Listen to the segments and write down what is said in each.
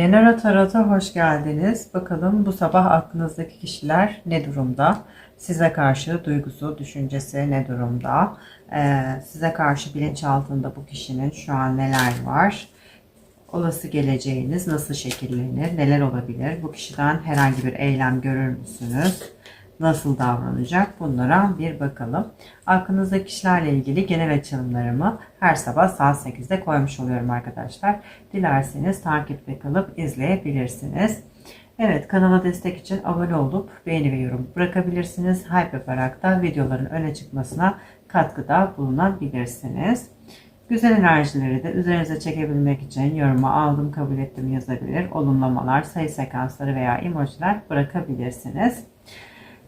Lenora Tarot'a hoş geldiniz. Bakalım bu sabah aklınızdaki kişiler ne durumda? Size karşı duygusu, düşüncesi ne durumda? Ee, size karşı bilinçaltında bu kişinin şu an neler var? Olası geleceğiniz nasıl şekillenir? Neler olabilir? Bu kişiden herhangi bir eylem görür müsünüz? Nasıl davranacak? Bunlara bir bakalım. Aklınızdaki kişilerle ilgili genel açılımlarımı her sabah saat 8'de koymuş oluyorum arkadaşlar. Dilerseniz takipte kalıp izleyebilirsiniz. Evet kanala destek için abone olup beğeni ve yorum bırakabilirsiniz. Hype yaparak da videoların öne çıkmasına katkıda bulunabilirsiniz. Güzel enerjileri de üzerinize çekebilmek için yoruma aldım kabul ettim yazabilir. Olumlamalar, sayı sekansları veya emojiler bırakabilirsiniz.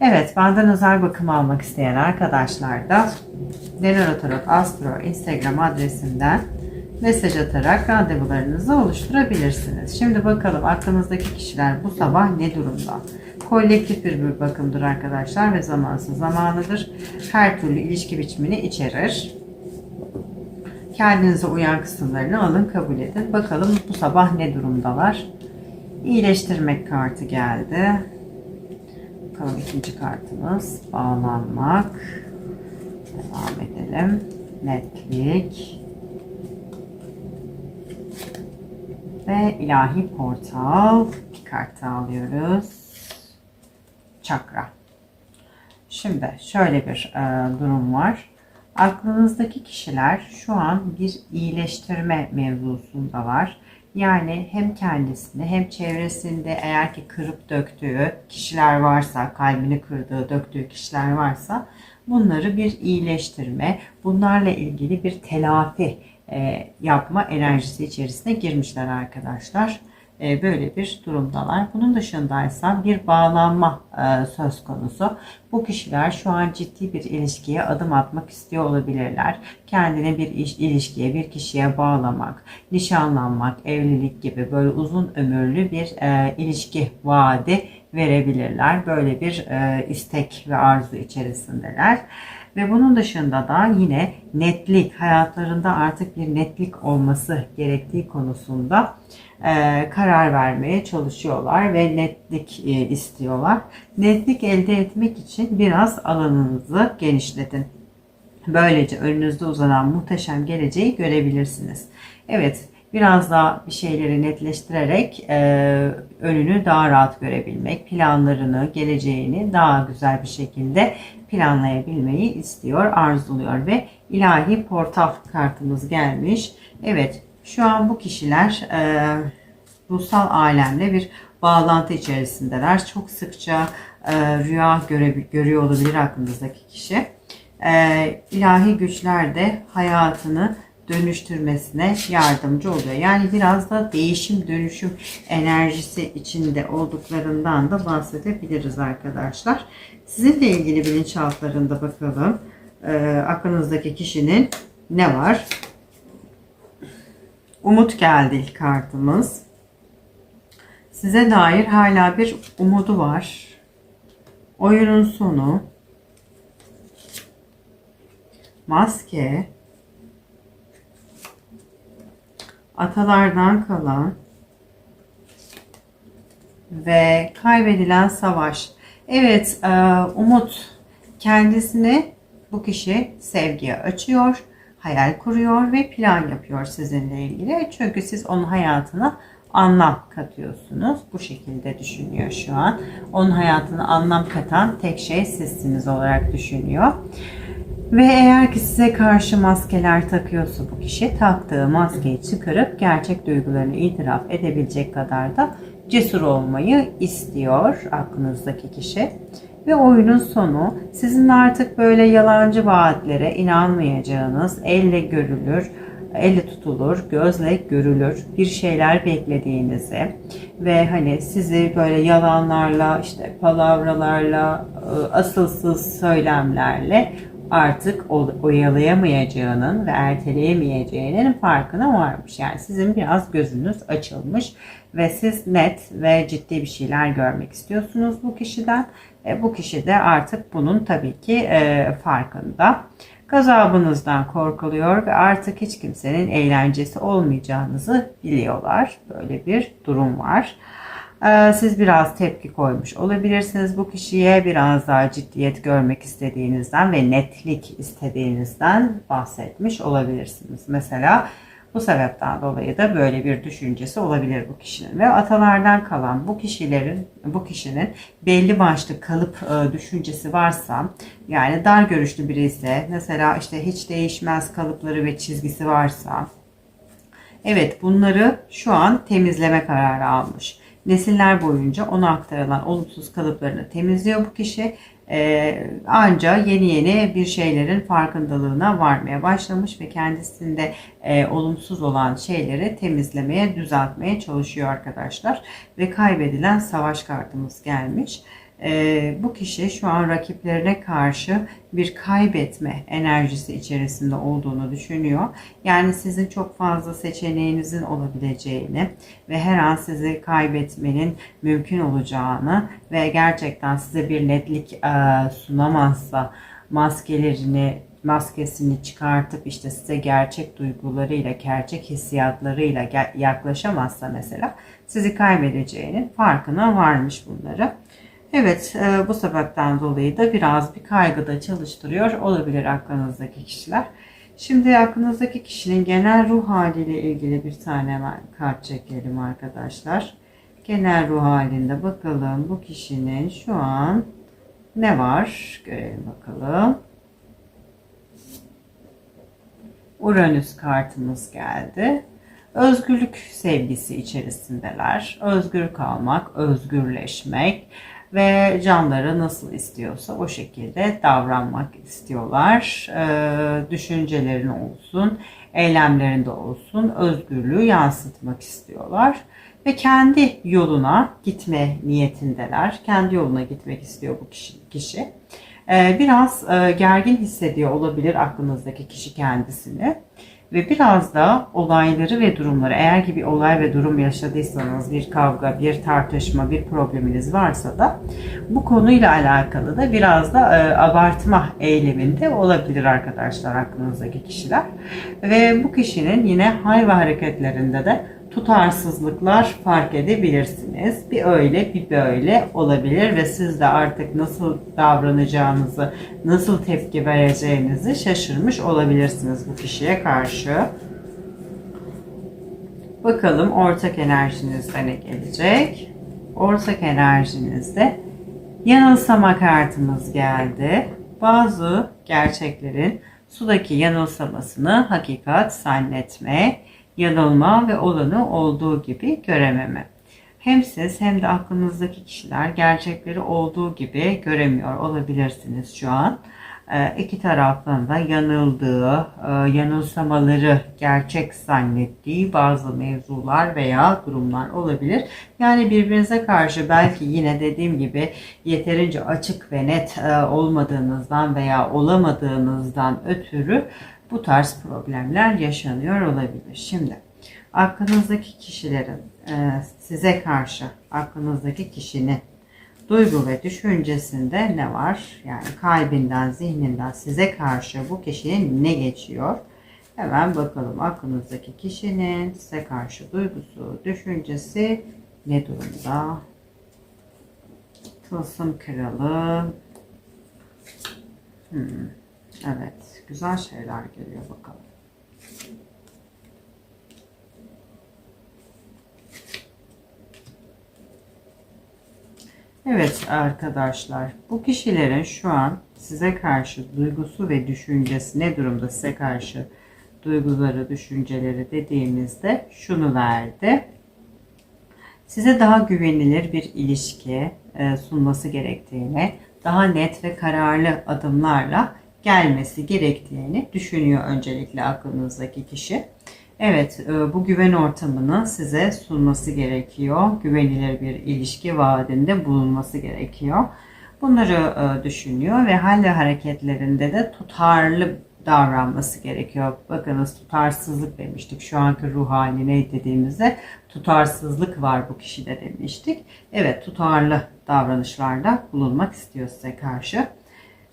Evet, benden özel bakım almak isteyen arkadaşlar da Tarot Astro Instagram adresimden mesaj atarak randevularınızı oluşturabilirsiniz. Şimdi bakalım aklınızdaki kişiler bu sabah ne durumda? Kolektif bir, bir bakımdır arkadaşlar ve zamansız zamanıdır. Her türlü ilişki biçimini içerir. Kendinize uyan kısımlarını alın kabul edin. Bakalım bu sabah ne durumdalar? İyileştirmek kartı geldi. Bakalım ikinci kartımız bağlanmak. Devam edelim. Netlik. Ve ilahi portal. Bir kart alıyoruz. Çakra. Şimdi şöyle bir e, durum var. Aklınızdaki kişiler şu an bir iyileştirme mevzusundalar. Yani hem kendisini hem çevresinde eğer ki kırıp döktüğü kişiler varsa, kalbini kırdığı, döktüğü kişiler varsa bunları bir iyileştirme, bunlarla ilgili bir telafi e, yapma enerjisi içerisine girmişler arkadaşlar. E, böyle bir durumdalar. Bunun dışındaysa bir bağlanma e, söz konusu. Bu kişiler şu an ciddi bir ilişkiye adım atmak istiyor olabilirler. Kendini bir iş, ilişkiye, bir kişiye bağlamak, nişanlanmak, evlilik gibi böyle uzun ömürlü bir e, ilişki vaadi verebilirler. Böyle bir istek ve arzu içerisindeler. Ve bunun dışında da yine netlik, hayatlarında artık bir netlik olması gerektiği konusunda e, karar vermeye çalışıyorlar ve netlik e, istiyorlar. Netlik elde etmek için biraz alanınızı genişletin. Böylece önünüzde uzanan muhteşem geleceği görebilirsiniz. Evet, biraz daha bir şeyleri netleştirerek e, önünü daha rahat görebilmek, planlarını, geleceğini daha güzel bir şekilde planlayabilmeyi istiyor, arzuluyor ve ilahi portal kartımız gelmiş. Evet, şu an bu kişiler e, ruhsal alemle bir bağlantı içerisindeler. Çok sıkça e, rüya göre, görüyor olabilir aklınızdaki kişi. E, ilahi güçler de hayatını dönüştürmesine yardımcı oluyor. Yani biraz da değişim dönüşüm enerjisi içinde olduklarından da bahsedebiliriz arkadaşlar. Sizinle ilgili bilinçaltlarında bakalım. E, aklınızdaki kişinin ne var? Umut geldi kartımız. Size dair hala bir umudu var. Oyunun sonu. Maske. Atalardan kalan ve kaybedilen savaş. Evet, e, Umut kendisini bu kişi sevgiye açıyor hayal kuruyor ve plan yapıyor sizinle ilgili. Çünkü siz onun hayatına anlam katıyorsunuz. Bu şekilde düşünüyor şu an. Onun hayatına anlam katan tek şey sizsiniz olarak düşünüyor. Ve eğer ki size karşı maskeler takıyorsa bu kişi taktığı maskeyi çıkarıp gerçek duygularını itiraf edebilecek kadar da cesur olmayı istiyor aklınızdaki kişi. Ve oyunun sonu sizin artık böyle yalancı vaatlere inanmayacağınız, elle görülür, elle tutulur, gözle görülür bir şeyler beklediğinizi ve hani sizi böyle yalanlarla, işte palavralarla, ıı, asılsız söylemlerle artık oyalayamayacağının ve erteleyemeyeceğinin farkına varmış. Yani sizin biraz gözünüz açılmış ve siz net ve ciddi bir şeyler görmek istiyorsunuz bu kişiden. E, bu kişi de artık bunun tabii ki e, farkında. Gazabınızdan korkuluyor ve artık hiç kimsenin eğlencesi olmayacağınızı biliyorlar. Böyle bir durum var. Ee, Siz biraz tepki koymuş olabilirsiniz bu kişiye biraz daha ciddiyet görmek istediğinizden ve netlik istediğinizden bahsetmiş olabilirsiniz. Mesela bu sebepten dolayı da böyle bir düşüncesi olabilir bu kişinin ve atalardan kalan bu kişilerin bu kişinin belli başlı kalıp e, düşüncesi varsa yani dar görüşlü biri ise mesela işte hiç değişmez kalıpları ve çizgisi varsa Evet bunları şu an temizleme kararı almış. Nesiller boyunca ona aktarılan olumsuz kalıplarını temizliyor bu kişi. Ee, anca yeni yeni bir şeylerin farkındalığına varmaya başlamış ve kendisinde e, olumsuz olan şeyleri temizlemeye, düzeltmeye çalışıyor arkadaşlar. Ve kaybedilen savaş kartımız gelmiş. Ee, bu kişi şu an rakiplerine karşı bir kaybetme enerjisi içerisinde olduğunu düşünüyor. Yani sizin çok fazla seçeneğinizin olabileceğini ve her an sizi kaybetmenin mümkün olacağını ve gerçekten size bir netlik e, sunamazsa maskelerini maskesini çıkartıp işte size gerçek duygularıyla, gerçek hissiyatlarıyla yaklaşamazsa mesela sizi kaybedeceğinin farkına varmış bunları. Evet, e, bu sebepten dolayı da biraz bir kaygıda çalıştırıyor olabilir aklınızdaki kişiler. Şimdi aklınızdaki kişinin genel ruh haliyle ilgili bir tane kart çekelim arkadaşlar. Genel ruh halinde bakalım bu kişinin şu an ne var? Görelim bakalım. Uranüs kartımız geldi. Özgürlük sevgisi içerisindeler. Özgür kalmak, özgürleşmek ve canları nasıl istiyorsa o şekilde davranmak istiyorlar. Ee, düşüncelerin olsun, eylemlerinde olsun özgürlüğü yansıtmak istiyorlar ve kendi yoluna gitme niyetindeler. Kendi yoluna gitmek istiyor bu kişi. kişi. Ee, biraz e, gergin hissediyor olabilir aklınızdaki kişi kendisini. Ve biraz da olayları ve durumları eğer ki bir olay ve durum yaşadıysanız bir kavga, bir tartışma, bir probleminiz varsa da bu konuyla alakalı da biraz da e, abartma eyleminde olabilir arkadaşlar aklınızdaki kişiler. Ve bu kişinin yine hal ve hareketlerinde de tutarsızlıklar fark edebilirsiniz. Bir öyle bir böyle olabilir ve siz de artık nasıl davranacağınızı, nasıl tepki vereceğinizi şaşırmış olabilirsiniz bu kişiye karşı. Bakalım ortak enerjinizde ne gelecek? Ortak enerjinizde yanılsama kartımız geldi. Bazı gerçeklerin sudaki yanılsamasını hakikat zannetme yanılma ve olanı olduğu gibi görememe. Hem siz hem de aklınızdaki kişiler gerçekleri olduğu gibi göremiyor olabilirsiniz şu an. Ee, iki tarafın da yanıldığı, e, yanılsamaları gerçek zannettiği bazı mevzular veya durumlar olabilir. Yani birbirinize karşı belki yine dediğim gibi yeterince açık ve net e, olmadığınızdan veya olamadığınızdan ötürü bu tarz problemler yaşanıyor olabilir. Şimdi aklınızdaki kişilerin e, size karşı aklınızdaki kişinin duygu ve düşüncesinde ne var? Yani kalbinden, zihninden size karşı bu kişinin ne geçiyor? Hemen bakalım aklınızdaki kişinin size karşı duygusu, düşüncesi ne durumda? Tılsım kralı. Hmm. Evet, güzel şeyler geliyor bakalım. Evet arkadaşlar, bu kişilerin şu an size karşı duygusu ve düşüncesi ne durumda size karşı duyguları, düşünceleri dediğimizde şunu verdi. Size daha güvenilir bir ilişki e, sunması gerektiğini, daha net ve kararlı adımlarla gelmesi gerektiğini düşünüyor öncelikle aklınızdaki kişi. Evet, e, bu güven ortamını size sunması gerekiyor. Güvenilir bir ilişki vaadinde bulunması gerekiyor. Bunları e, düşünüyor ve hal ve hareketlerinde de tutarlı davranması gerekiyor. Bakınız tutarsızlık demiştik. Şu anki ruh hali ne dediğimizde tutarsızlık var bu kişide demiştik. Evet tutarlı davranışlarda bulunmak istiyor size karşı.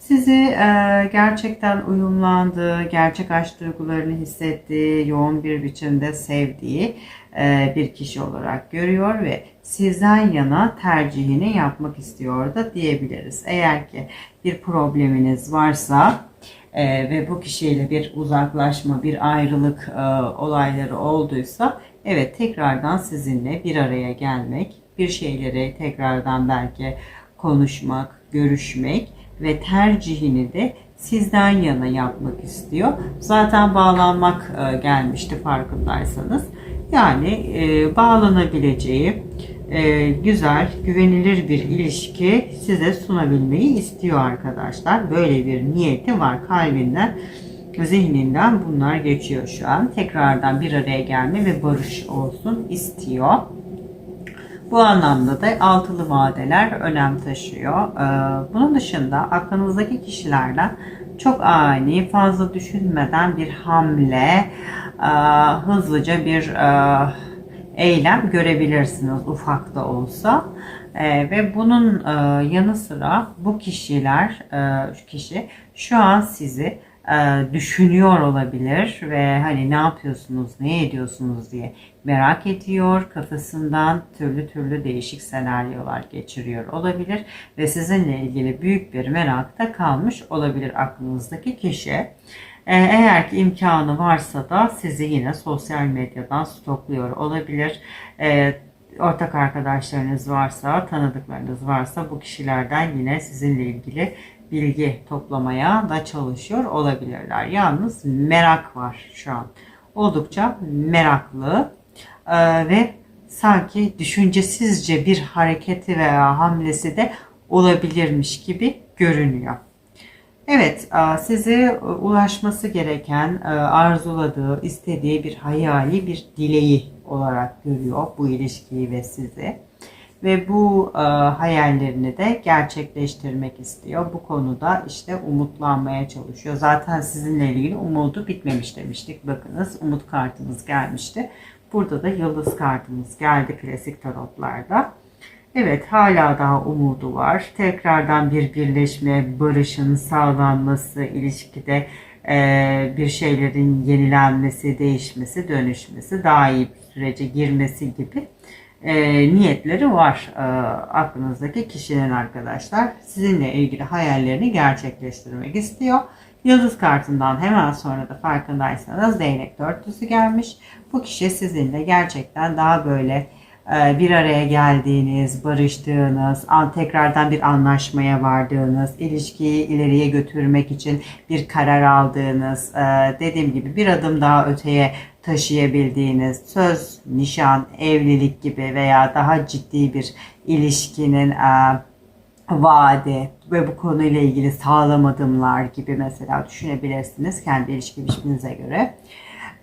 Sizi e, gerçekten uyumlandığı, gerçek aşk duygularını hissettiği, yoğun bir biçimde sevdiği e, bir kişi olarak görüyor ve sizden yana tercihini yapmak istiyor da diyebiliriz. Eğer ki bir probleminiz varsa e, ve bu kişiyle bir uzaklaşma, bir ayrılık e, olayları olduysa evet tekrardan sizinle bir araya gelmek, bir şeyleri tekrardan belki konuşmak, görüşmek ve tercihini de sizden yana yapmak istiyor. Zaten bağlanmak e, gelmişti farkındaysanız. Yani e, bağlanabileceği e, güzel, güvenilir bir ilişki size sunabilmeyi istiyor arkadaşlar. Böyle bir niyeti var kalbinden, zihninden bunlar geçiyor şu an. Tekrardan bir araya gelme ve barış olsun istiyor. Bu anlamda da altılı vadeler önem taşıyor. Ee, bunun dışında aklınızdaki kişilerden çok ani, fazla düşünmeden bir hamle, e, hızlıca bir e, eylem görebilirsiniz ufak da olsa. E, ve bunun yanı sıra bu kişiler, şu kişi şu an sizi e, düşünüyor olabilir ve hani ne yapıyorsunuz, ne ediyorsunuz diye merak ediyor. Kafasından türlü türlü değişik senaryolar geçiriyor olabilir ve sizinle ilgili büyük bir merakta kalmış olabilir aklınızdaki kişi. E, eğer ki imkanı varsa da sizi yine sosyal medyadan stokluyor olabilir. E, ortak arkadaşlarınız varsa, tanıdıklarınız varsa bu kişilerden yine sizinle ilgili bilgi toplamaya da çalışıyor olabilirler. Yalnız merak var şu an. Oldukça meraklı ee, ve sanki düşüncesizce bir hareketi veya hamlesi de olabilirmiş gibi görünüyor. Evet, e, size ulaşması gereken, e, arzuladığı, istediği bir hayali, bir dileği olarak görüyor bu ilişkiyi ve sizi ve bu e, hayallerini de gerçekleştirmek istiyor. Bu konuda işte umutlanmaya çalışıyor. Zaten sizinle ilgili umudu bitmemiş demiştik. Bakınız umut kartımız gelmişti. Burada da yıldız kartımız geldi klasik tarotlarda. Evet hala daha umudu var. Tekrardan bir birleşme, barışın sağlanması, ilişkide e, bir şeylerin yenilenmesi, değişmesi, dönüşmesi, daha iyi bir sürece girmesi gibi e, niyetleri var e, aklınızdaki kişinin arkadaşlar. Sizinle ilgili hayallerini gerçekleştirmek istiyor. Yıldız kartından hemen sonra da farkındaysanız değnek dörtlüsü gelmiş. Bu kişi sizinle gerçekten daha böyle e, bir araya geldiğiniz, barıştığınız, tekrardan bir anlaşmaya vardığınız, ilişkiyi ileriye götürmek için bir karar aldığınız, e, dediğim gibi bir adım daha öteye taşıyabildiğiniz söz, nişan, evlilik gibi veya daha ciddi bir ilişkinin e, vaadi ve bu konuyla ilgili sağlam adımlar gibi mesela düşünebilirsiniz kendi ilişki biçiminize göre.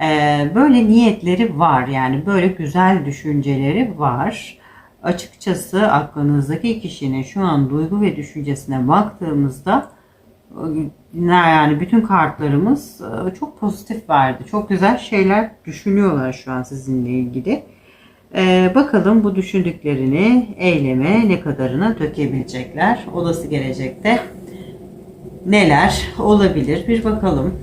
E, böyle niyetleri var yani böyle güzel düşünceleri var. Açıkçası aklınızdaki kişinin şu an duygu ve düşüncesine baktığımızda yani bütün kartlarımız e, çok pozitif verdi. Çok güzel şeyler düşünüyorlar şu an sizinle ilgili. Ee, bakalım bu düşündüklerini eyleme ne kadarına dökebilecekler. Olası gelecekte neler olabilir bir bakalım.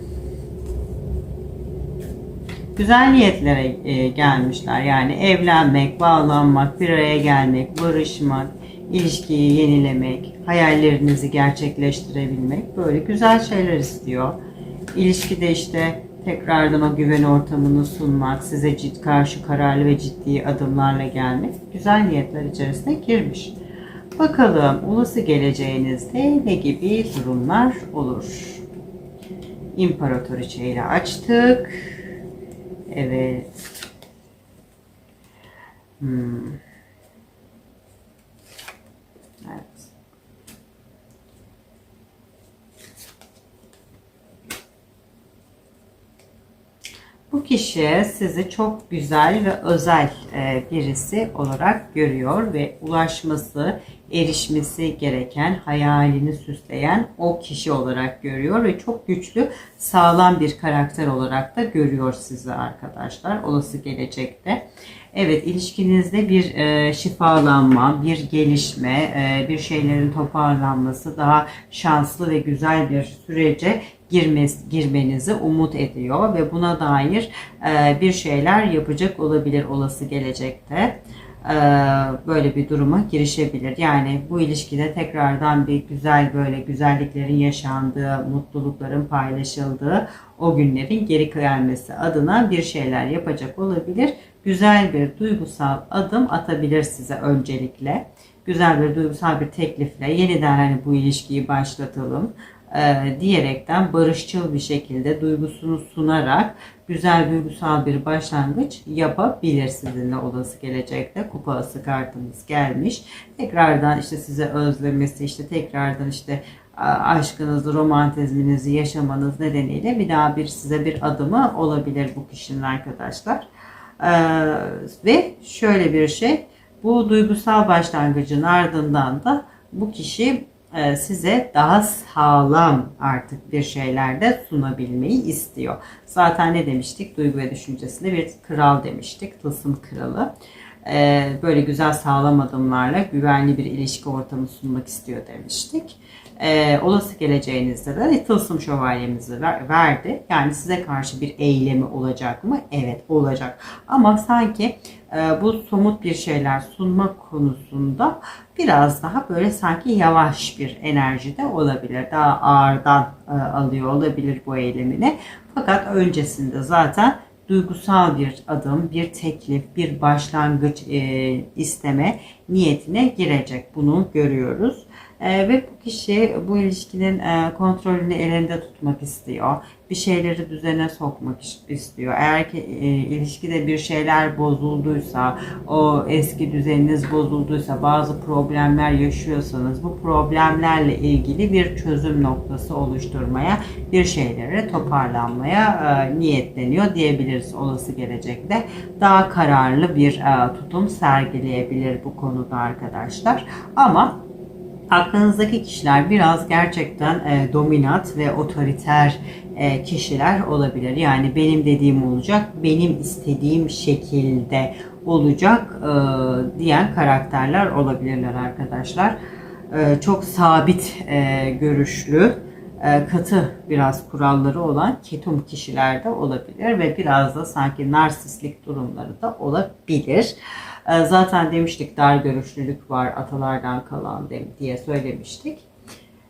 Güzel niyetlere e, gelmişler. Yani evlenmek, bağlanmak, bir araya gelmek, barışmak, ilişkiyi yenilemek, hayallerinizi gerçekleştirebilmek böyle güzel şeyler istiyor. İlişkide işte tekrardan o güven ortamını sunmak, size ciddi karşı kararlı ve ciddi adımlarla gelmek güzel niyetler içerisine girmiş. Bakalım olası geleceğinizde ne gibi durumlar olur? İmparatoriçe ile açtık. Evet. Hmm. Bu kişi sizi çok güzel ve özel e, birisi olarak görüyor ve ulaşması, erişmesi gereken, hayalini süsleyen o kişi olarak görüyor ve çok güçlü, sağlam bir karakter olarak da görüyor sizi arkadaşlar olası gelecekte. Evet ilişkinizde bir e, şifalanma, bir gelişme, e, bir şeylerin toparlanması daha şanslı ve güzel bir sürece girmez, girmenizi umut ediyor ve buna dair e, bir şeyler yapacak olabilir olası gelecekte. E, böyle bir duruma girişebilir. Yani bu ilişkide tekrardan bir güzel böyle güzelliklerin yaşandığı, mutlulukların paylaşıldığı o günlerin geri gelmesi adına bir şeyler yapacak olabilir. Güzel bir duygusal adım atabilir size öncelikle. Güzel bir duygusal bir teklifle yeniden hani bu ilişkiyi başlatalım e, diyerekten barışçıl bir şekilde duygusunu sunarak güzel duygusal bir başlangıç yapabilir sizinle olası gelecekte. Kupa ası kartımız gelmiş. Tekrardan işte size özlemesi, işte tekrardan işte a- aşkınızı, romantizminizi yaşamanız nedeniyle bir daha bir size bir adımı olabilir bu kişinin arkadaşlar. Ee, ve şöyle bir şey, bu duygusal başlangıcın ardından da bu kişi e, size daha sağlam artık bir şeyler de sunabilmeyi istiyor. Zaten ne demiştik? Duygu ve düşüncesinde bir kral demiştik. Tılsım kralı. Ee, böyle güzel sağlam adımlarla güvenli bir ilişki ortamı sunmak istiyor demiştik. Ee, olası geleceğinizde de tılsım şövalyemizi ver- verdi. Yani size karşı bir eylemi olacak mı? Evet olacak. Ama sanki e, bu somut bir şeyler sunmak konusunda biraz daha böyle sanki yavaş bir enerjide olabilir. Daha ağırdan e, alıyor olabilir bu eylemini. Fakat öncesinde zaten duygusal bir adım, bir teklif, bir başlangıç e, isteme niyetine girecek. Bunu görüyoruz. E, ve bu kişi bu ilişkinin e, kontrolünü elinde tutmak istiyor. Bir şeyleri düzene sokmak istiyor. Eğer ki e, ilişkide bir şeyler bozulduysa, o eski düzeniniz bozulduysa, bazı problemler yaşıyorsanız bu problemlerle ilgili bir çözüm noktası oluşturmaya, bir şeyleri toparlanmaya e, niyetleniyor diyebiliriz olası gelecekte. Daha kararlı bir tutum sergileyebilir bu konuda arkadaşlar. Ama aklınızdaki kişiler biraz gerçekten e, dominant ve otoriter e, kişiler olabilir. Yani benim dediğim olacak, benim istediğim şekilde olacak e, diyen karakterler olabilirler arkadaşlar. E, çok sabit e, görüşlü, e, katı biraz kuralları olan ketum kişiler de olabilir ve biraz da sanki narsistlik durumları da olabilir. E, Zaten demiştik dar görüşlülük var atalardan kalan diye söylemiştik.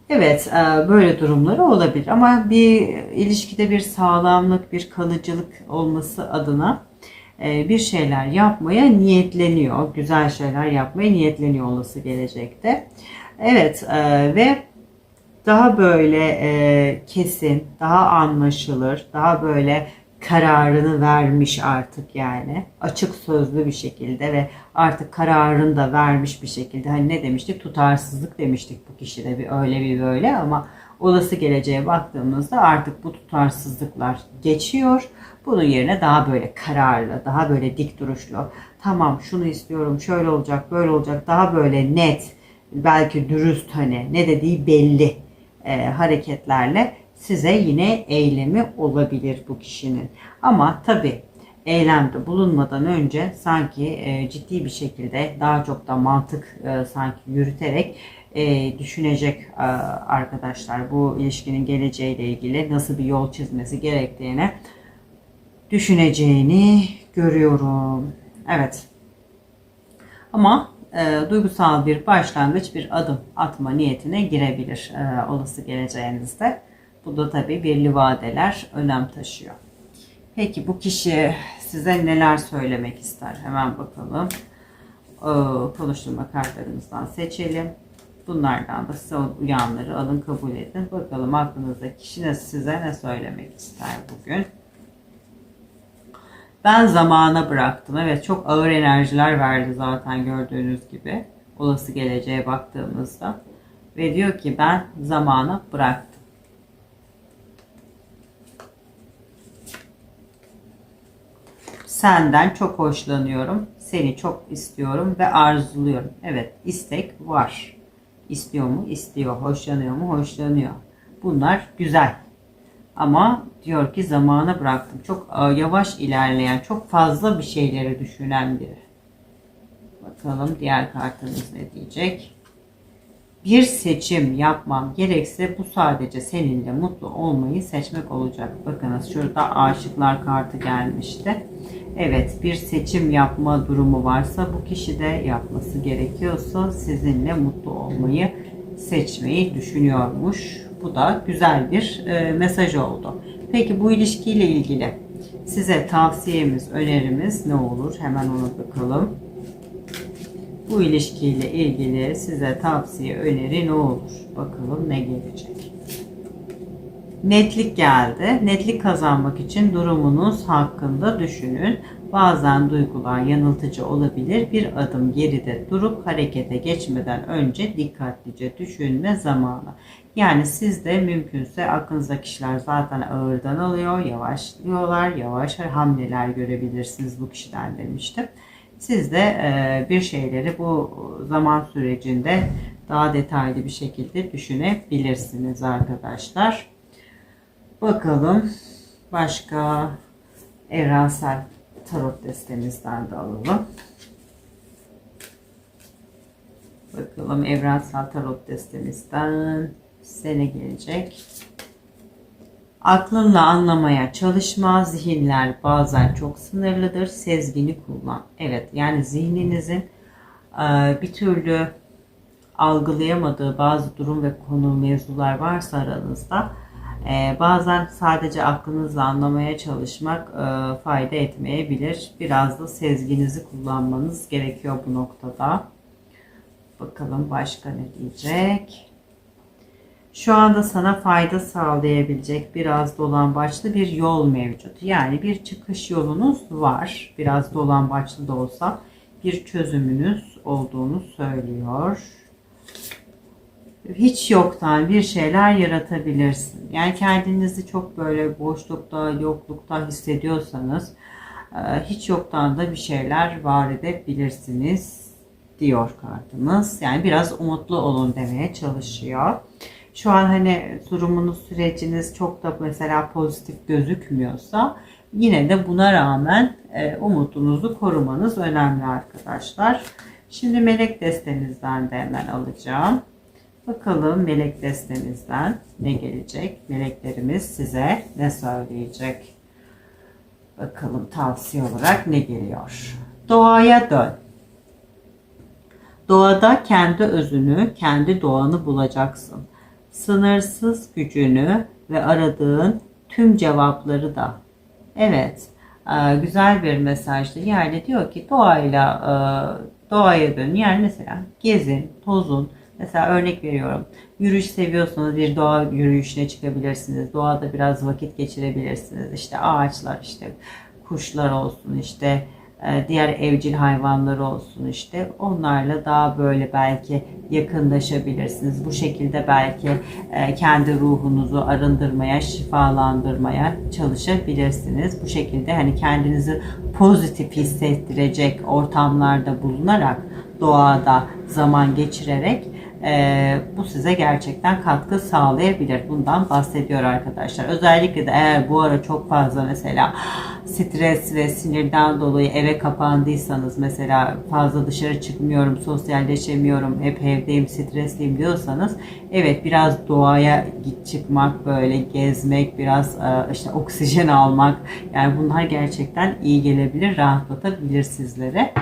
Evet, e, böyle durumları olabilir ama bir ilişkide bir sağlamlık, bir kalıcılık olması adına e, bir şeyler yapmaya niyetleniyor. Güzel şeyler yapmaya niyetleniyor olası gelecekte. Evet e, ve daha böyle kesin, daha anlaşılır, daha böyle kararını vermiş artık yani. Açık sözlü bir şekilde ve artık kararını da vermiş bir şekilde. Hani ne demiştik? Tutarsızlık demiştik bu kişide bir öyle bir böyle ama olası geleceğe baktığımızda artık bu tutarsızlıklar geçiyor. Bunun yerine daha böyle kararlı, daha böyle dik duruşlu. Tamam şunu istiyorum, şöyle olacak, böyle olacak. Daha böyle net, belki dürüst hani ne dediği belli e, hareketlerle size yine eylemi olabilir bu kişinin. Ama tabi eylemde bulunmadan önce sanki e, ciddi bir şekilde daha çok da mantık e, sanki yürüterek e, düşünecek arkadaşlar bu ilişkinin geleceğiyle ilgili nasıl bir yol çizmesi gerektiğini düşüneceğini görüyorum. Evet. Ama e, duygusal bir başlangıç, bir adım atma niyetine girebilir e, olası geleceğinizde. Bu da tabii belli vadeler önem taşıyor. Peki bu kişi size neler söylemek ister? Hemen bakalım. E, konuşturma kartlarımızdan seçelim. Bunlardan da size uyanları alın kabul edin. Bakalım aklınızdaki kişi size ne söylemek ister bugün? Ben zamana bıraktım. Evet çok ağır enerjiler verdi zaten gördüğünüz gibi. Olası geleceğe baktığımızda. Ve diyor ki ben zamana bıraktım. Senden çok hoşlanıyorum. Seni çok istiyorum ve arzuluyorum. Evet istek var. İstiyor mu? İstiyor. Hoşlanıyor mu? Hoşlanıyor. Bunlar güzel. Ama diyor ki zamana bıraktım. Çok e, yavaş ilerleyen, çok fazla bir şeyleri düşünen biri. Bakalım diğer kartımız ne diyecek? Bir seçim yapmam gerekse bu sadece seninle mutlu olmayı seçmek olacak. Bakınız şurada aşıklar kartı gelmişti. Evet bir seçim yapma durumu varsa bu kişi de yapması gerekiyorsa sizinle mutlu olmayı seçmeyi düşünüyormuş. Bu da güzel bir e, mesaj oldu. Peki bu ilişkiyle ilgili size tavsiyemiz, önerimiz ne olur? Hemen ona bakalım. Bu ilişkiyle ilgili size tavsiye, öneri ne olur? Bakalım ne gelecek. Netlik geldi. Netlik kazanmak için durumunuz hakkında düşünün. Bazen duygular yanıltıcı olabilir. Bir adım geride durup harekete geçmeden önce dikkatlice düşünme zamanı. Yani siz de mümkünse aklınızdaki kişiler zaten ağırdan alıyor, yavaşlıyorlar, yavaş hamleler görebilirsiniz bu kişiden demiştim. Siz de e, bir şeyleri bu zaman sürecinde daha detaylı bir şekilde düşünebilirsiniz arkadaşlar. Bakalım başka evrensel tarot destemizden de alalım. Bakalım evrensel tarot destemizden size ne gelecek? Aklınla anlamaya çalışma, zihinler bazen çok sınırlıdır, sezgini kullan. Evet, yani zihninizin e, bir türlü algılayamadığı bazı durum ve konu mevzular varsa aranızda e, bazen sadece aklınızla anlamaya çalışmak e, fayda etmeyebilir. Biraz da sezginizi kullanmanız gerekiyor bu noktada. Bakalım başka ne diyecek? şu anda sana fayda sağlayabilecek biraz dolambaçlı bir yol mevcut. Yani bir çıkış yolunuz var. Biraz dolambaçlı da olsa bir çözümünüz olduğunu söylüyor. Hiç yoktan bir şeyler yaratabilirsin. Yani kendinizi çok böyle boşlukta, yoklukta hissediyorsanız e, hiç yoktan da bir şeyler var edebilirsiniz diyor kartımız. Yani biraz umutlu olun demeye çalışıyor şu an hani durumunuz, süreciniz çok da mesela pozitif gözükmüyorsa yine de buna rağmen e, umudunuzu korumanız önemli arkadaşlar. Şimdi melek destemizden de hemen alacağım. Bakalım melek destemizden ne gelecek? Meleklerimiz size ne söyleyecek? Bakalım tavsiye olarak ne geliyor? Doğaya dön. Doğada kendi özünü, kendi doğanı bulacaksın sınırsız gücünü ve aradığın tüm cevapları da. Evet, e, güzel bir mesajdı. Yani diyor ki doğayla e, doğaya dön. Yani mesela gezin, tozun. Mesela örnek veriyorum. Yürüyüş seviyorsanız bir doğa yürüyüşüne çıkabilirsiniz. Doğada biraz vakit geçirebilirsiniz. İşte ağaçlar, işte kuşlar olsun, işte e, diğer evcil hayvanlar olsun işte onlarla daha böyle belki yakınlaşabilirsiniz. Bu şekilde belki e, kendi ruhunuzu arındırmaya, şifalandırmaya çalışabilirsiniz. Bu şekilde hani kendinizi pozitif hissettirecek ortamlarda bulunarak doğada zaman geçirerek e, bu size gerçekten katkı sağlayabilir. Bundan bahsediyor arkadaşlar. Özellikle de eğer bu ara çok fazla mesela stres ve sinirden dolayı eve kapandıysanız mesela fazla dışarı çıkmıyorum, sosyalleşemiyorum, hep evdeyim, stresliyim diyorsanız evet biraz doğaya git çıkmak böyle gezmek, biraz e, işte oksijen almak yani bunlar gerçekten iyi gelebilir, rahatlatabilir sizlere.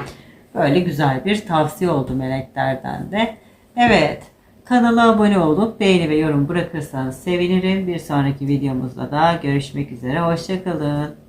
Böyle güzel bir tavsiye oldu meleklerden de. Evet. Kanala abone olup beğeni ve yorum bırakırsanız sevinirim. Bir sonraki videomuzda da görüşmek üzere. Hoşçakalın.